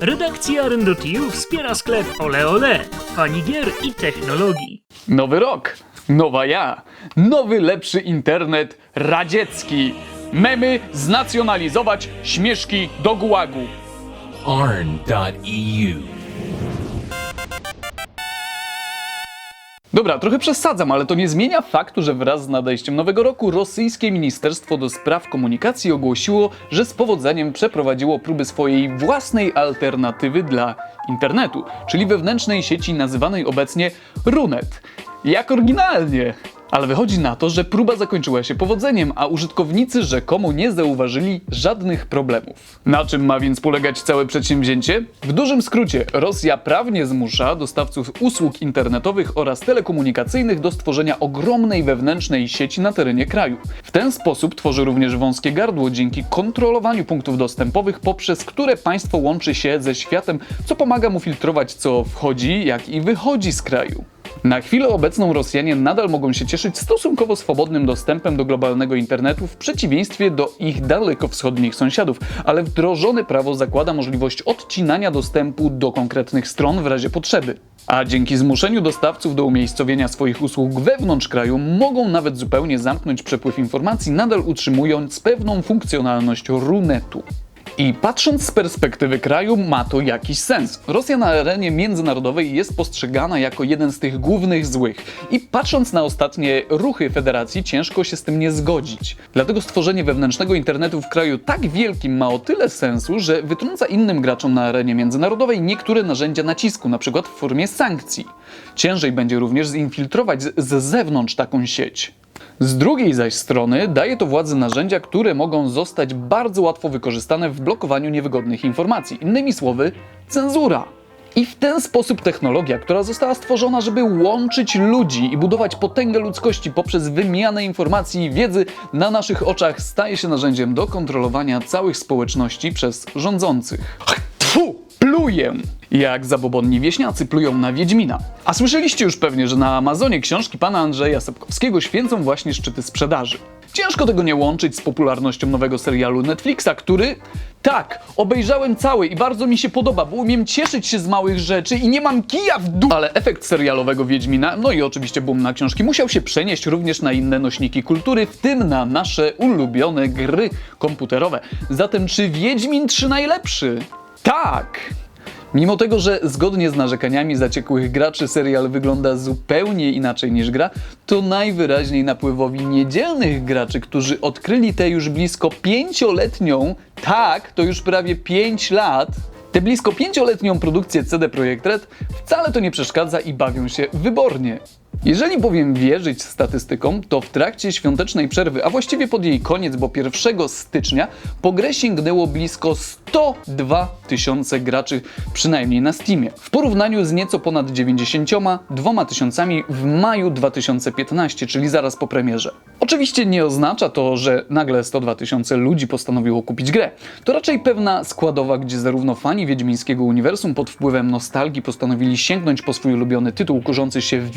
Redakcja Rendo.tu wspiera sklep Ole Ole, fani gier i technologii. Nowy rok, nowa ja, nowy lepszy internet radziecki. Memy znacjonalizować, śmieszki do gułagu. arn.eu. Dobra, trochę przesadzam, ale to nie zmienia faktu, że wraz z nadejściem nowego roku rosyjskie Ministerstwo do Spraw Komunikacji ogłosiło, że z powodzeniem przeprowadziło próby swojej własnej alternatywy dla internetu, czyli wewnętrznej sieci nazywanej obecnie Runet. Jak oryginalnie! Ale wychodzi na to, że próba zakończyła się powodzeniem, a użytkownicy rzekomo nie zauważyli żadnych problemów. Na czym ma więc polegać całe przedsięwzięcie? W dużym skrócie, Rosja prawnie zmusza dostawców usług internetowych oraz telekomunikacyjnych do stworzenia ogromnej wewnętrznej sieci na terenie kraju. W ten sposób tworzy również wąskie gardło dzięki kontrolowaniu punktów dostępowych, poprzez które państwo łączy się ze światem, co pomaga mu filtrować co wchodzi, jak i wychodzi z kraju. Na chwilę obecną Rosjanie nadal mogą się cieszyć stosunkowo swobodnym dostępem do globalnego internetu w przeciwieństwie do ich dalekowschodnich sąsiadów, ale wdrożone prawo zakłada możliwość odcinania dostępu do konkretnych stron w razie potrzeby. A dzięki zmuszeniu dostawców do umiejscowienia swoich usług wewnątrz kraju mogą nawet zupełnie zamknąć przepływ informacji, nadal utrzymując pewną funkcjonalność runetu. I patrząc z perspektywy kraju, ma to jakiś sens. Rosja na arenie międzynarodowej jest postrzegana jako jeden z tych głównych złych. I patrząc na ostatnie ruchy federacji, ciężko się z tym nie zgodzić. Dlatego stworzenie wewnętrznego internetu w kraju tak wielkim ma o tyle sensu, że wytrąca innym graczom na arenie międzynarodowej niektóre narzędzia nacisku, np. w formie sankcji. Ciężej będzie również zinfiltrować z zewnątrz taką sieć. Z drugiej zaś strony daje to władzy narzędzia, które mogą zostać bardzo łatwo wykorzystane w blokowaniu niewygodnych informacji. Innymi słowy, cenzura. I w ten sposób technologia, która została stworzona, żeby łączyć ludzi i budować potęgę ludzkości poprzez wymianę informacji i wiedzy na naszych oczach, staje się narzędziem do kontrolowania całych społeczności przez rządzących. Jak zabobonni wieśniacy plują na Wiedźmina. A słyszeliście już pewnie, że na Amazonie książki pana Andrzeja Sapkowskiego święcą właśnie szczyty sprzedaży. Ciężko tego nie łączyć z popularnością nowego serialu Netflixa, który tak, obejrzałem cały i bardzo mi się podoba, bo umiem cieszyć się z małych rzeczy i nie mam kija w dół. Ale efekt serialowego Wiedźmina, no i oczywiście boom na książki, musiał się przenieść również na inne nośniki kultury, w tym na nasze ulubione gry komputerowe. Zatem czy Wiedźmin 3 najlepszy? Tak! Mimo tego, że zgodnie z narzekaniami zaciekłych graczy serial wygląda zupełnie inaczej niż gra, to najwyraźniej napływowi niedzielnych graczy, którzy odkryli tę już blisko pięcioletnią, tak, to już prawie 5 lat, tę blisko pięcioletnią produkcję CD Projekt Red wcale to nie przeszkadza i bawią się wybornie. Jeżeli bowiem wierzyć statystykom, to w trakcie świątecznej przerwy, a właściwie pod jej koniec, bo 1 stycznia, po grę sięgnęło blisko 102 tysiące graczy, przynajmniej na Steamie. W porównaniu z nieco ponad 92 tysiącami w maju 2015, czyli zaraz po premierze. Oczywiście nie oznacza to, że nagle 102 tysiące ludzi postanowiło kupić grę. To raczej pewna składowa, gdzie zarówno fani Wiedźmińskiego uniwersum pod wpływem nostalgii postanowili sięgnąć po swój ulubiony tytuł kurzący się w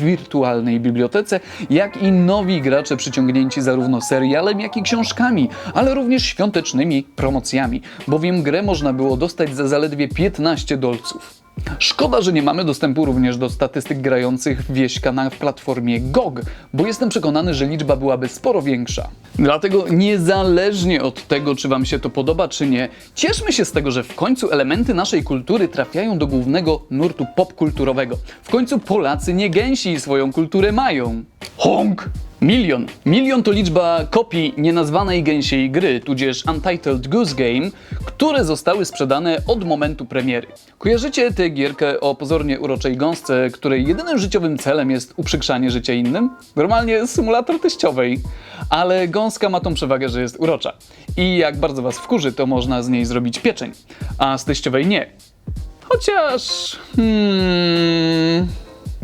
wirtualnej bibliotece, jak i nowi gracze przyciągnięci zarówno serialem, jak i książkami, ale również świątecznymi promocjami, bowiem grę można było dostać za zaledwie 15 dolców. Szkoda, że nie mamy dostępu również do statystyk grających wieśka na platformie GOG, bo jestem przekonany, że liczba byłaby sporo większa. Dlatego niezależnie od tego, czy Wam się to podoba, czy nie, cieszmy się z tego, że w końcu elementy naszej kultury trafiają do głównego nurtu popkulturowego. W końcu Polacy nie gęsi swoją kulturę mają. Honk! Milion. Milion to liczba kopii nienazwanej gęsiej gry, tudzież Untitled Goose Game, które zostały sprzedane od momentu premiery. Kojarzycie tę gierkę o pozornie uroczej gąsce, której jedynym życiowym celem jest uprzykrzanie życia innym? Normalnie symulator teściowej. Ale gąska ma tą przewagę, że jest urocza. I jak bardzo was wkurzy, to można z niej zrobić pieczeń, a z teściowej nie. Chociaż... Hmm...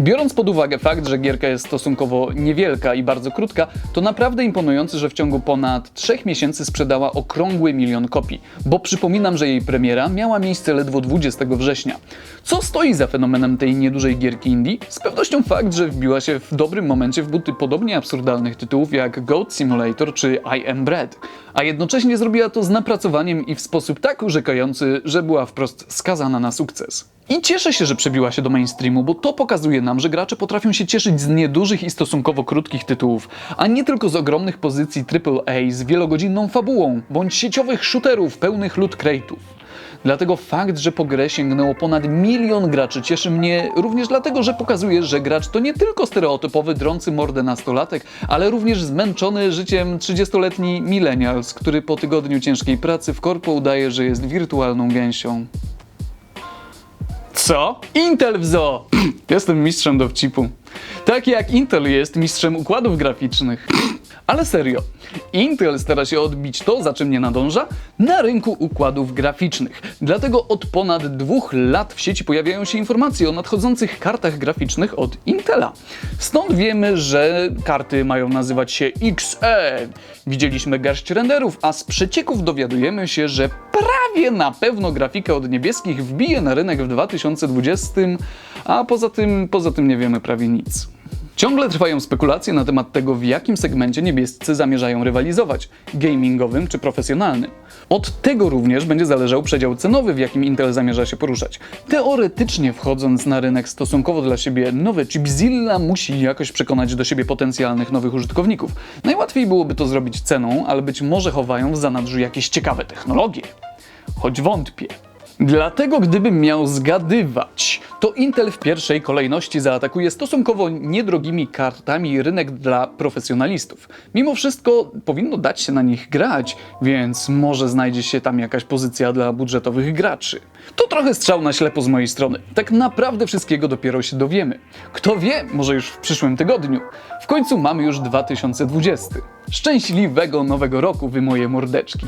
Biorąc pod uwagę fakt, że gierka jest stosunkowo niewielka i bardzo krótka, to naprawdę imponujące, że w ciągu ponad 3 miesięcy sprzedała okrągły milion kopii, bo przypominam, że jej premiera miała miejsce ledwo 20 września. Co stoi za fenomenem tej niedużej gierki indie? Z pewnością fakt, że wbiła się w dobrym momencie w buty podobnie absurdalnych tytułów jak Goat Simulator czy I Am Bread, a jednocześnie zrobiła to z napracowaniem i w sposób tak urzekający, że była wprost skazana na sukces. I cieszę się, że przebiła się do mainstreamu, bo to pokazuje nam, że gracze potrafią się cieszyć z niedużych i stosunkowo krótkich tytułów, a nie tylko z ogromnych pozycji AAA z wielogodzinną fabułą, bądź sieciowych shooterów pełnych loot crate'ów. Dlatego fakt, że po grę sięgnęło ponad milion graczy cieszy mnie również dlatego, że pokazuje, że gracz to nie tylko stereotypowy drący mordę nastolatek, ale również zmęczony życiem 30-letni millennials, który po tygodniu ciężkiej pracy w korpo udaje, że jest wirtualną gęsią. Co? Intel w zoo! Jestem mistrzem dowcipu. Tak jak Intel jest mistrzem układów graficznych. Ale serio, Intel stara się odbić to, za czym nie nadąża, na rynku układów graficznych. Dlatego od ponad dwóch lat w sieci pojawiają się informacje o nadchodzących kartach graficznych od Intela. Stąd wiemy, że karty mają nazywać się XE. Widzieliśmy garść renderów, a z przecieków dowiadujemy się, że prawie na pewno grafika od niebieskich wbije na rynek w 2020, a poza tym, poza tym nie wiemy prawie nic. Ciągle trwają spekulacje na temat tego, w jakim segmencie niebiescy zamierzają rywalizować gamingowym czy profesjonalnym. Od tego również będzie zależał przedział cenowy, w jakim Intel zamierza się poruszać. Teoretycznie wchodząc na rynek stosunkowo dla siebie nowy, Chipzilla musi jakoś przekonać do siebie potencjalnych nowych użytkowników. Najłatwiej byłoby to zrobić ceną, ale być może chowają w zanadrzu jakieś ciekawe technologie. Choć wątpię. Dlatego gdybym miał zgadywać, to Intel w pierwszej kolejności zaatakuje stosunkowo niedrogimi kartami rynek dla profesjonalistów. Mimo wszystko powinno dać się na nich grać, więc może znajdzie się tam jakaś pozycja dla budżetowych graczy. To trochę strzał na ślepo z mojej strony. Tak naprawdę wszystkiego dopiero się dowiemy. Kto wie, może już w przyszłym tygodniu. W końcu mamy już 2020. Szczęśliwego nowego roku, wy moje mordeczki.